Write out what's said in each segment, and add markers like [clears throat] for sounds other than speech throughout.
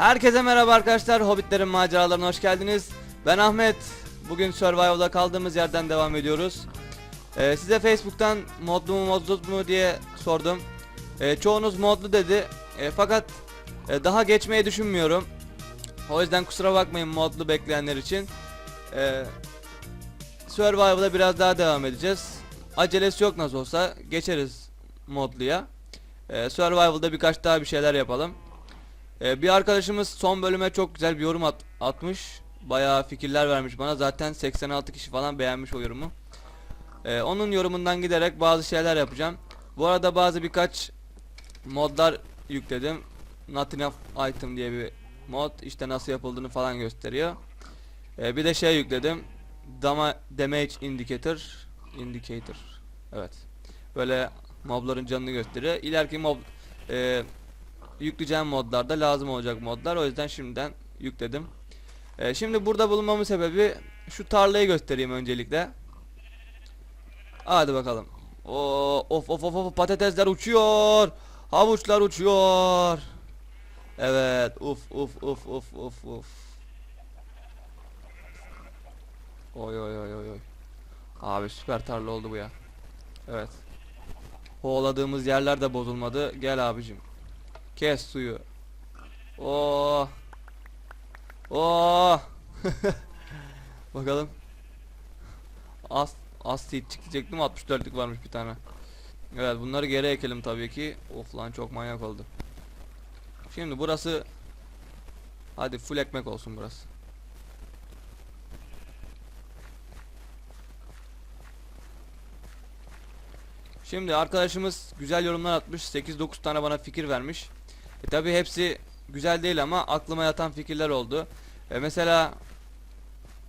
Herkese merhaba arkadaşlar. Hobbitlerin maceralarına hoş geldiniz. Ben Ahmet. Bugün Survival'da kaldığımız yerden devam ediyoruz. Ee, size Facebook'tan modlu mu modsuz mu diye sordum. Ee, çoğunuz modlu dedi. Ee, fakat e, daha geçmeyi düşünmüyorum. O yüzden kusura bakmayın modlu bekleyenler için. Ee, Survival'da biraz daha devam edeceğiz. Acelesi yok nasıl olsa geçeriz modluya. Ee, Survival'da birkaç daha bir şeyler yapalım. Ee, bir arkadaşımız son bölüme çok güzel bir yorum at- atmış. Bayağı fikirler vermiş bana. Zaten 86 kişi falan beğenmiş o yorumu. Ee, onun yorumundan giderek bazı şeyler yapacağım. Bu arada bazı birkaç modlar yükledim. Not enough item diye bir mod. İşte nasıl yapıldığını falan gösteriyor. Ee, bir de şey yükledim. Dama damage indicator. Indicator. Evet. Böyle mobların canını gösteriyor. İleriki mob e, yükleyeceğim modlarda lazım olacak modlar. O yüzden şimdiden yükledim. Ee, şimdi burada bulunmamın sebebi şu tarlayı göstereyim öncelikle. Hadi bakalım. Oo, of of of of patatesler uçuyor. Havuçlar uçuyor. Evet. Uf uf uf uf uf uf. Oy oy oy oy oy. Abi süper tarla oldu bu ya. Evet. Hoğladığımız yerler de bozulmadı. Gel abicim. Kes suyu. Oo. Oo. [laughs] Bakalım. As as seed çıkacaktım 64'lük varmış bir tane. Evet bunları geri ekelim tabii ki. Of lan çok manyak oldu. Şimdi burası Hadi full ekmek olsun burası. Şimdi arkadaşımız güzel yorumlar atmış. 8-9 tane bana fikir vermiş. E tabi hepsi güzel değil ama aklıma yatan fikirler oldu. E mesela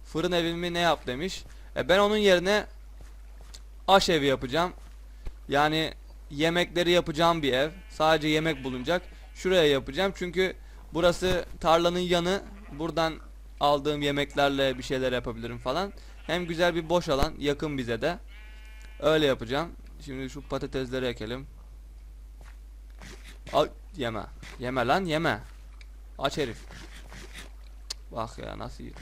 fırın evimi ne yap demiş. E ben onun yerine aş evi yapacağım. Yani yemekleri yapacağım bir ev. Sadece yemek bulunacak. Şuraya yapacağım çünkü burası tarlanın yanı. Buradan aldığım yemeklerle bir şeyler yapabilirim falan. Hem güzel bir boş alan yakın bize de. Öyle yapacağım. Şimdi şu patatesleri ekelim. Al yeme. Yeme lan yeme. Aç herif. Bak ya nasıl yiyor.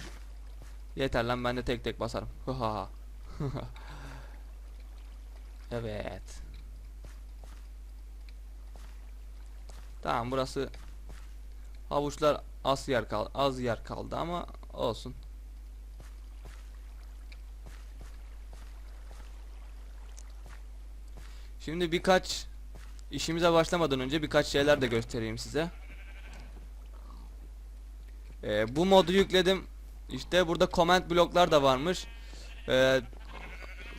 Yeter lan ben de tek tek basarım. [laughs] Evet. Tamam burası havuçlar az yer kal az yer kaldı ama olsun. Şimdi birkaç işimize başlamadan önce birkaç şeyler de göstereyim size. Ee, bu modu yükledim. İşte burada comment bloklar da varmış. Ee,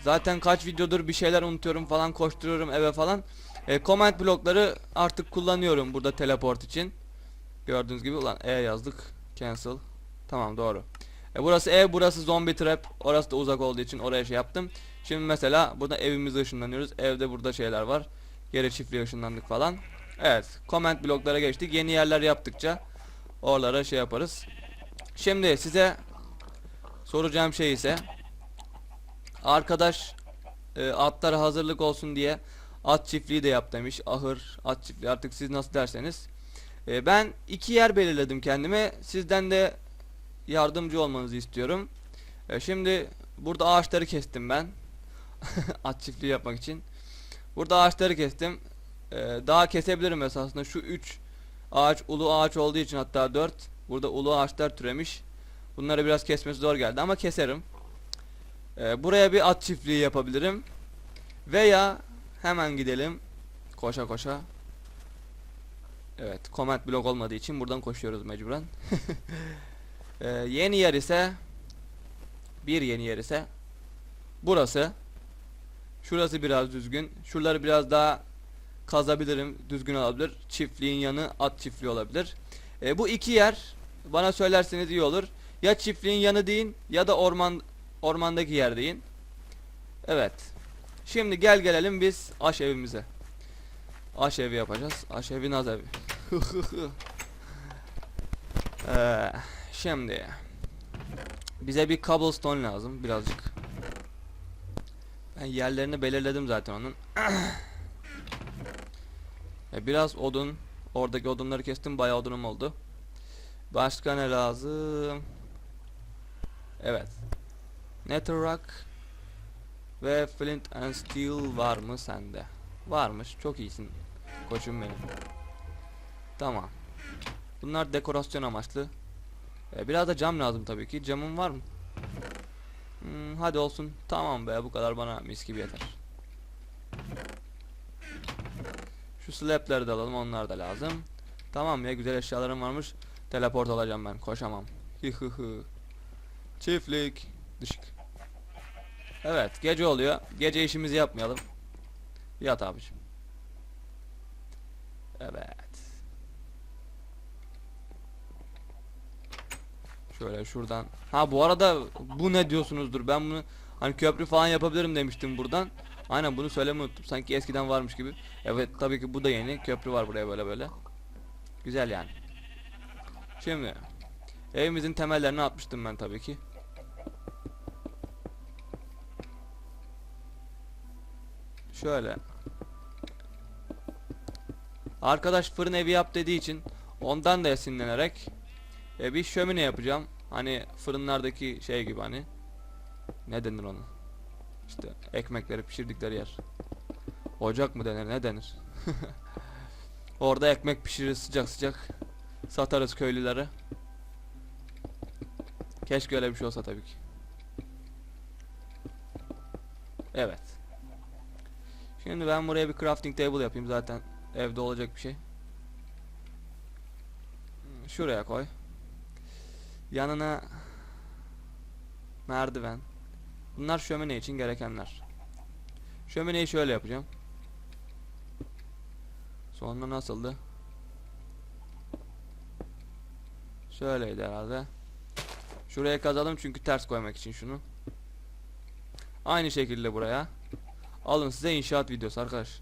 zaten kaç videodur bir şeyler unutuyorum falan koşturuyorum eve falan. Ee, comment blokları artık kullanıyorum burada teleport için. Gördüğünüz gibi ulan E yazdık. Cancel. Tamam doğru. E, burası ev, burası zombie trap. Orası da uzak olduğu için oraya şey yaptım. Şimdi mesela burada evimize ışınlanıyoruz. Evde burada şeyler var. Geri çiftliğe ışınlandık falan. Evet. Comment bloklara geçtik. Yeni yerler yaptıkça oralara şey yaparız. Şimdi size soracağım şey ise arkadaş e, atlara hazırlık olsun diye at çiftliği de yap demiş. Ahır, at çiftliği artık siz nasıl derseniz. E, ben iki yer belirledim kendime. Sizden de yardımcı olmanızı istiyorum. E, şimdi burada ağaçları kestim ben. [laughs] At çiftliği yapmak için. Burada ağaçları kestim. E, daha kesebilirim esasında. Şu 3 ağaç ulu ağaç olduğu için hatta 4. Burada ulu ağaçlar türemiş. Bunları biraz kesmesi zor geldi ama keserim. E, buraya bir at çiftliği yapabilirim. Veya hemen gidelim. Koşa koşa. Evet, comment blok olmadığı için buradan koşuyoruz mecburen. [laughs] Ee, yeni yer ise bir yeni yer ise burası. Şurası biraz düzgün. Şuraları biraz daha kazabilirim. Düzgün olabilir. Çiftliğin yanı at çiftliği olabilir. Ee, bu iki yer bana söylerseniz iyi olur. Ya çiftliğin yanı deyin ya da orman ormandaki yer deyin. Evet. Şimdi gel gelelim biz aş evimize. Aş evi yapacağız. Aş evi naz evi. Ee, [laughs] şimdi bize bir cobblestone lazım birazcık. Ben yerlerini belirledim zaten onun. [clears throat] E, biraz odun. Oradaki odunları kestim bayağı odunum oldu. Başka ne lazım? Evet. Netherrock ve Flint and Steel var mı sende? Varmış. Çok iyisin. Koçum benim. Tamam. Bunlar dekorasyon amaçlı. Ee, biraz da cam lazım tabii ki. Camın var mı? Hmm, hadi olsun. Tamam be bu kadar bana mis gibi yeter. Şu slab'leri de alalım onlar da lazım. Tamam ya güzel eşyalarım varmış. Teleport olacağım ben koşamam. Hıhıhı. Çiftlik. Dışık. Evet gece oluyor. Gece işimizi yapmayalım. Yat abicim. Evet. Şöyle şuradan. Ha bu arada bu ne diyorsunuzdur? Ben bunu hani köprü falan yapabilirim demiştim buradan. Aynen bunu söylemeyi unuttum. Sanki eskiden varmış gibi. Evet tabii ki bu da yeni. Köprü var buraya böyle böyle. Güzel yani. Şimdi evimizin temellerini atmıştım ben tabii ki. Şöyle. Arkadaş fırın evi yap dediği için ondan da esinlenerek e, bir şömine yapacağım. Hani fırınlardaki şey gibi hani. Ne denir ona? İşte ekmekleri pişirdikleri yer. Ocak mı denir ne denir? [laughs] Orada ekmek pişiririz sıcak sıcak. Satarız köylülere. Keşke öyle bir şey olsa tabii ki. Evet. Şimdi ben buraya bir crafting table yapayım zaten evde olacak bir şey. Şuraya koy. Yanına merdiven. Bunlar şömine için gerekenler. Şömineyi şöyle yapacağım. Sonra nasıldı? Şöyleydi herhalde. Şuraya kazalım çünkü ters koymak için şunu. Aynı şekilde buraya. Alın size inşaat videosu arkadaş.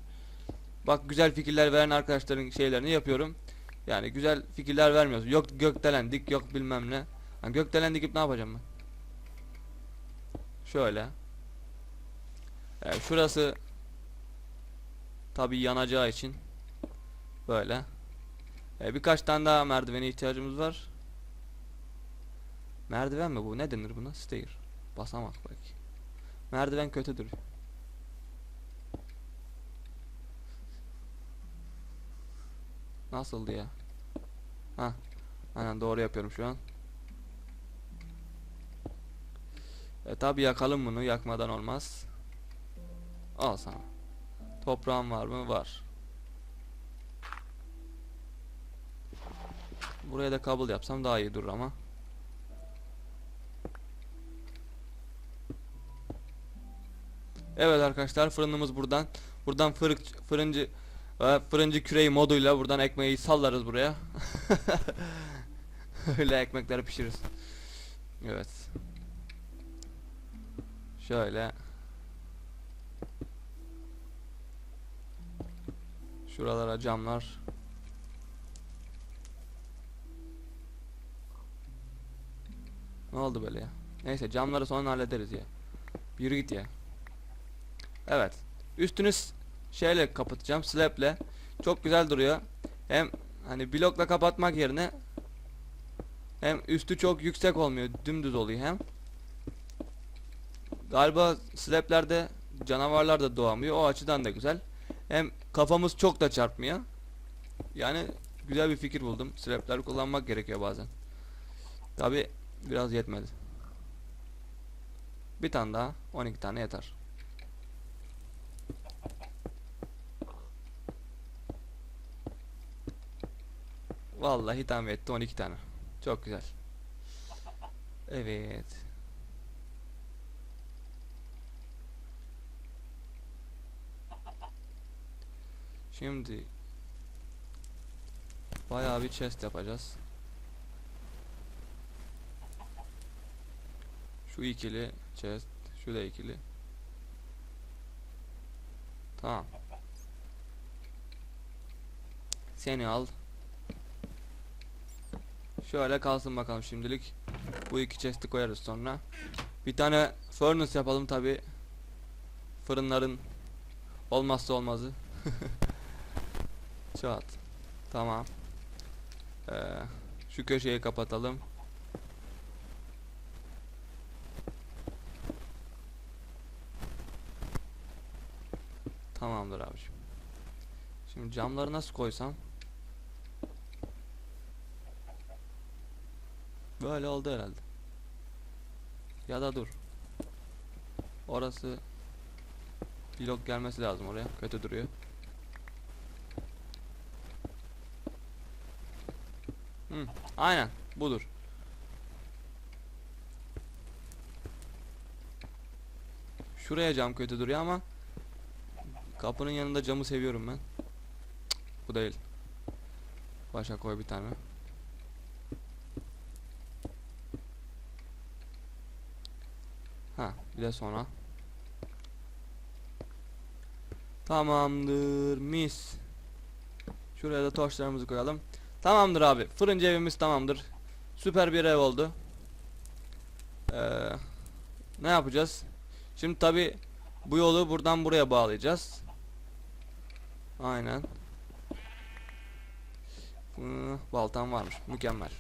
Bak güzel fikirler veren arkadaşların şeylerini yapıyorum. Yani güzel fikirler vermiyoruz. Yok gökdelen dik yok bilmem ne. Ha, gökdelen dikip ne yapacağım ben? Şöyle. Evet, şurası tabi yanacağı için böyle. Ee, birkaç tane daha merdivene ihtiyacımız var. Merdiven mi bu? Ne denir buna? Stair. Basamak belki. Merdiven kötüdür. Nasıldı ya? Ha. Aynen doğru yapıyorum şu an. E tabi yakalım bunu yakmadan olmaz. Al sana. Toprağın var mı? Var. Buraya da kabul yapsam daha iyi durur ama. Evet arkadaşlar fırınımız buradan. Buradan fırık, fırıncı e, fırıncı küreği moduyla buradan ekmeği sallarız buraya. [laughs] Öyle ekmekleri pişiririz. Evet. Şöyle. Şuralara camlar. Ne oldu böyle ya? Neyse camları sonra hallederiz ya. Yürü git ya. Evet. Üstünü şeyle kapatacağım. Slab'le. Çok güzel duruyor. Hem hani blokla kapatmak yerine hem üstü çok yüksek olmuyor. Dümdüz oluyor hem. Galiba slab'lerde canavarlar da doğamıyor. O açıdan da güzel. Hem kafamız çok da çarpmıyor. Yani güzel bir fikir buldum. Slab'ler kullanmak gerekiyor bazen. Tabi biraz yetmedi. Bir tane daha 12 tane yeter. Vallahi tam etti 12 tane. Çok güzel. Evet. Şimdi bayağı bir chest yapacağız. Şu ikili chest, şu da ikili. Tamam. Seni al. Şöyle kalsın bakalım şimdilik. Bu iki chest'i koyarız sonra. Bir tane furnace yapalım tabi. Fırınların olmazsa olmazı. [laughs] Çat. Tamam. Ee, Şu köşeyi kapatalım. Tamamdır abiciğim. Şimdi camları nasıl koysam? Böyle oldu herhalde. Ya da dur. Orası blok gelmesi lazım oraya. Kötü duruyor. Hı, aynen budur. Şuraya cam kötü duruyor ama kapının yanında camı seviyorum ben. Cık, bu değil. Başa koy bir tane. Ha, bir de sonra. Tamamdır, mis. Şuraya da torçlarımızı koyalım. Tamamdır abi. Fırıncı evimiz tamamdır. Süper bir ev oldu. Ee, ne yapacağız? Şimdi tabi bu yolu buradan buraya bağlayacağız. Aynen. Hı, baltam varmış. Mükemmel.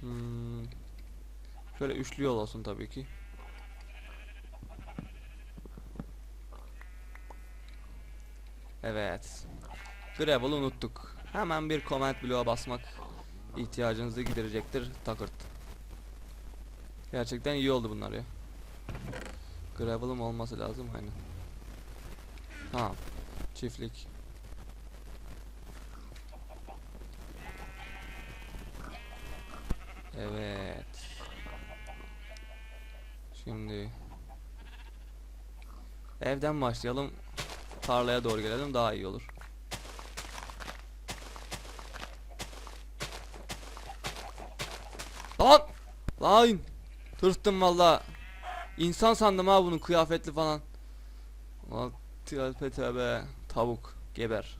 Hmm. Şöyle üçlü yol olsun tabii ki. Evet. Gravel'ı unuttuk. Hemen bir comment bloğa basmak ihtiyacınızı giderecektir. Takırt. Gerçekten iyi oldu bunlar ya. Gravel'ım olması lazım aynen. Tamam. Çiftlik. Evet. Şimdi evden başlayalım. Tarlaya doğru gelelim daha iyi olur. Lan! Lan! Tırstım valla. İnsan sandım ha bunun kıyafetli falan. Lan tövbe. Tavuk. Geber.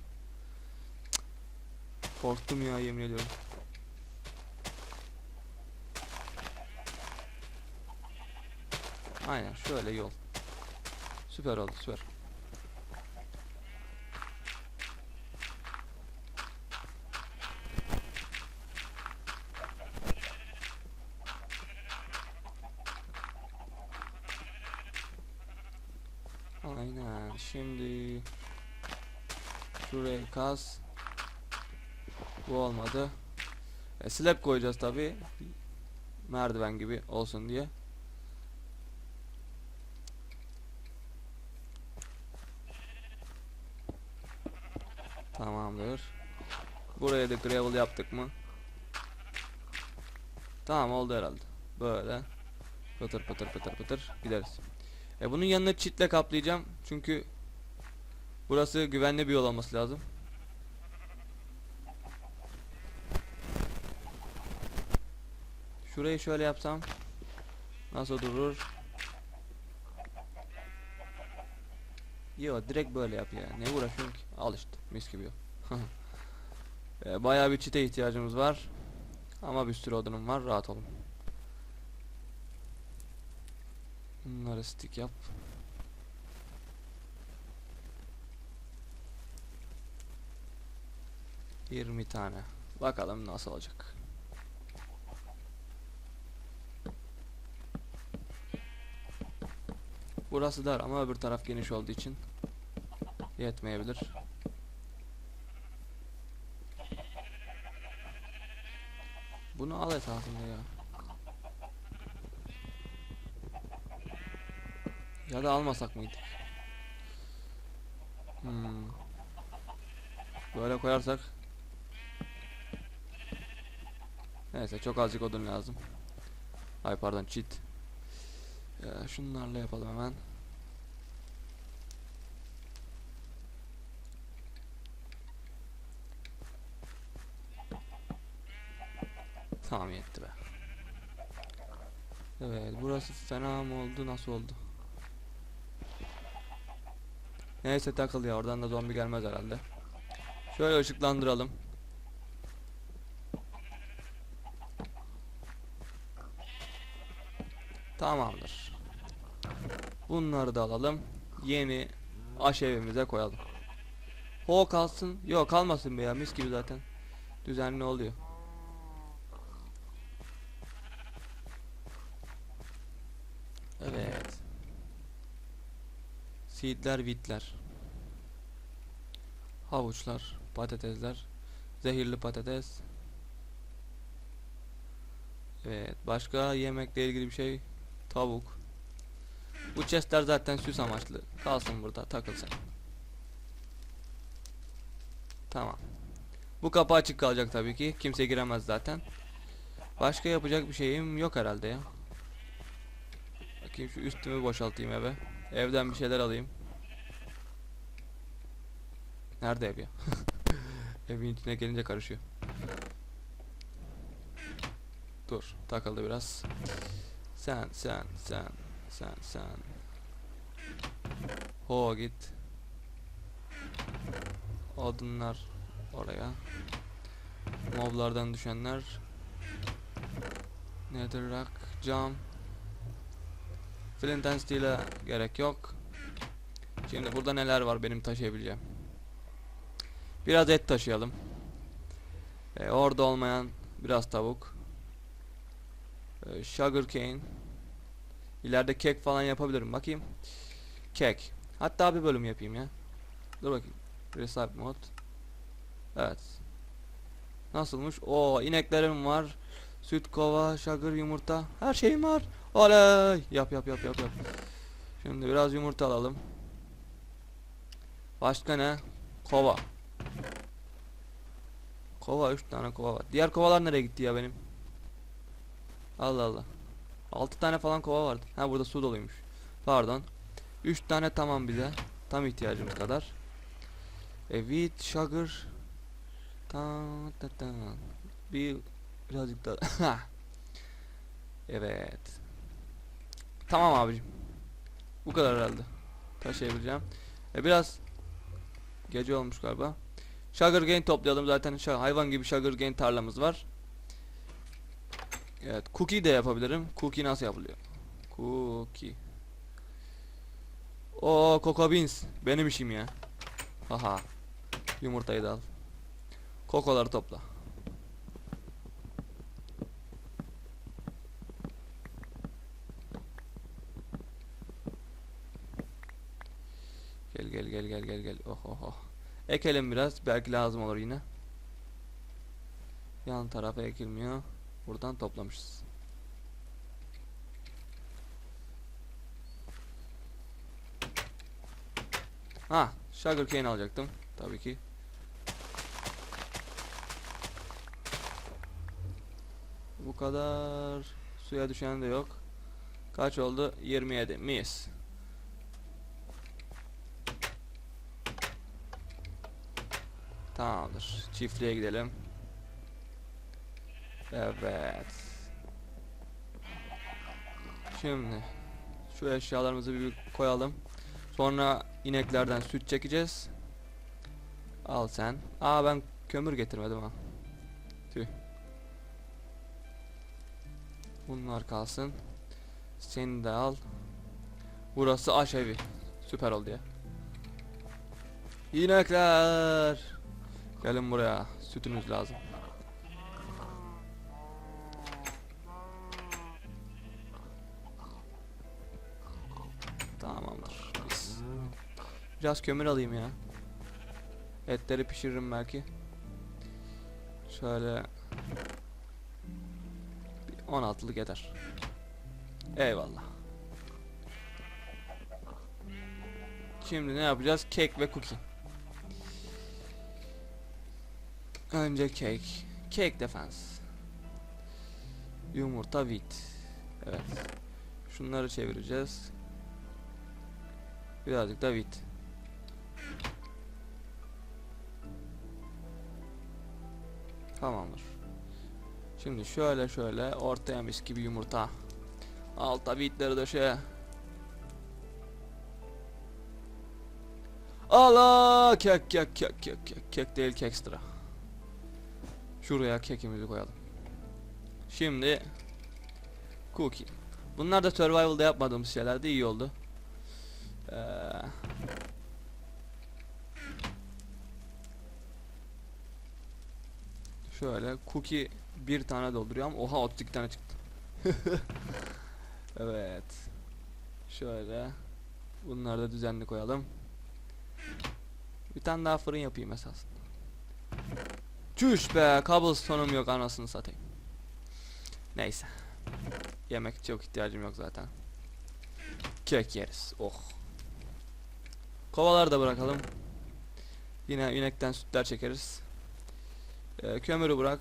Korktum ya yemin ediyorum. Aynen şöyle yol. Süper oldu süper. Aynen şimdi. Şurayı kaz bu olmadı. E, slab koyacağız tabi merdiven gibi olsun diye. Tamamdır. Buraya da gravel yaptık mı? Tamam oldu herhalde. Böyle. Pıtır pıtır pıtır pıtır gideriz. E bunun yanına çitle kaplayacağım. Çünkü burası güvenli bir yol olması lazım. Şurayı şöyle yapsam nasıl durur? Yo direkt böyle yap ya. Ne uğraşıyorum ki? Al işte mis gibi yol. [laughs] e, bayağı bir çite ihtiyacımız var. Ama bir sürü odunum var. Rahat olun. Bunları stick yap. Yirmi tane. Bakalım nasıl olacak. Burası dar ama öbür taraf geniş olduğu için yetmeyebilir. Bunu al esasında ya. Ya da almasak mıydık? Hmm. Böyle koyarsak Neyse çok azıcık odun lazım. Ay pardon cheat. Ya şunlarla yapalım hemen. Tamam yetti be. Evet burası fena mı oldu nasıl oldu? Neyse takıl ya oradan da zombi gelmez herhalde. Şöyle ışıklandıralım. Tamamdır. Bunları da alalım. Yeni aş evimize koyalım. Ho kalsın. Yok kalmasın be ya mis gibi zaten. Düzenli oluyor. Evet. Seedler, vitler. Havuçlar, patatesler, zehirli patates. Evet, başka yemekle ilgili bir şey. Tavuk. Bu chestler zaten süs amaçlı. Kalsın burada, takılsın. Tamam. Bu kapı açık kalacak tabii ki. Kimse giremez zaten. Başka yapacak bir şeyim yok herhalde ya. Bakayım şu üstümü boşaltayım eve. Evden bir şeyler alayım. Nerede ev ya? [laughs] Evin içine gelince karışıyor. Dur, takıldı biraz. Sen, sen, sen, sen, sen. Ho git. Odunlar oraya. Moblardan düşenler. Netherrack, cam. Flint and Steel'e gerek yok. Şimdi burada neler var benim taşıyabileceğim. Biraz et taşıyalım. Ee, orada olmayan biraz tavuk. Ee, sugar cane. İleride kek falan yapabilirim. Bakayım. Kek. Hatta bir bölüm yapayım ya. Dur bakayım. Recipe mod. Evet. Nasılmış? O ineklerim var. Süt kova, sugar yumurta. Her şeyim var. Oley! Yap yap yap yap yap. Şimdi biraz yumurta alalım. Başka ne? Kova. Kova 3 tane kova var. Diğer kovalar nereye gitti ya benim? Allah Allah. 6 tane falan kova vardı. Ha burada su doluymuş. Pardon. 3 tane tamam bize. Tam ihtiyacımız kadar. E, wheat, sugar. Ta ta ta. Bir birazcık da. [laughs] evet. Tamam abicim. Bu kadar herhalde. Taşıyabileceğim. E biraz gece olmuş galiba. Sugar cane toplayalım zaten hayvan gibi sugar cane tarlamız var. Evet, cookie de yapabilirim. Cookie nasıl yapılıyor? Cookie. O Coco Beans benim işim ya. Haha. Yumurtayı da al. Kokoları topla. Gel gel gel gel gel gel. Oh oh oh. Ekelim biraz. Belki lazım olur yine. Yan tarafa ekilmiyor. Buradan toplamışız. Ha, sugar cane alacaktım tabii ki. Bu kadar suya düşen de yok. Kaç oldu? 27. Mis. Tamamdır. Çiftliğe gidelim. Evet. Şimdi şu eşyalarımızı bir koyalım. Sonra ineklerden süt çekeceğiz. Al sen. Aa ben kömür getirmedim ha. Tüh. Bunlar kalsın. Seni de al. Burası aşevi. Süper oldu ya. İnekler. Gelin buraya. Sütünüz lazım. Biraz kömür alayım ya. Etleri pişiririm belki. Şöyle bir 16'lık yeter. Eyvallah. Şimdi ne yapacağız? Kek ve cookie. Önce kek. Kek defense. Yumurta wheat. Evet. Şunları çevireceğiz. Birazcık da wheat. Tamamdır. Şimdi şöyle şöyle ortaya mis gibi yumurta. Alta wheatleri döşe. Allah kek kek kek kek kek kek değil kek ekstra. Şuraya kekimizi koyalım. Şimdi cookie. Bunlar da survival'da yapmadığımız şeyler de iyi oldu. Ee, Şöyle cookie bir tane dolduruyor ama oha 32 tane çıktı. [laughs] evet. Şöyle. Bunları da düzenli koyalım. Bir tane daha fırın yapayım esasında. Çüş be cobblestone'um yok anasını satayım. Neyse. Yemek çok ihtiyacım yok zaten. Kek yeriz. Oh. Kovaları da bırakalım. Yine inekten sütler çekeriz. Ee, kömürü bırak.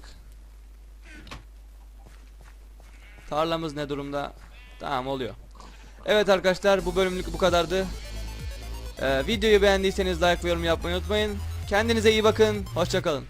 Tarlamız ne durumda? Tamam oluyor. Evet arkadaşlar bu bölümlük bu kadardı. Ee, videoyu beğendiyseniz like ve yorum yapmayı unutmayın. Kendinize iyi bakın. Hoşçakalın.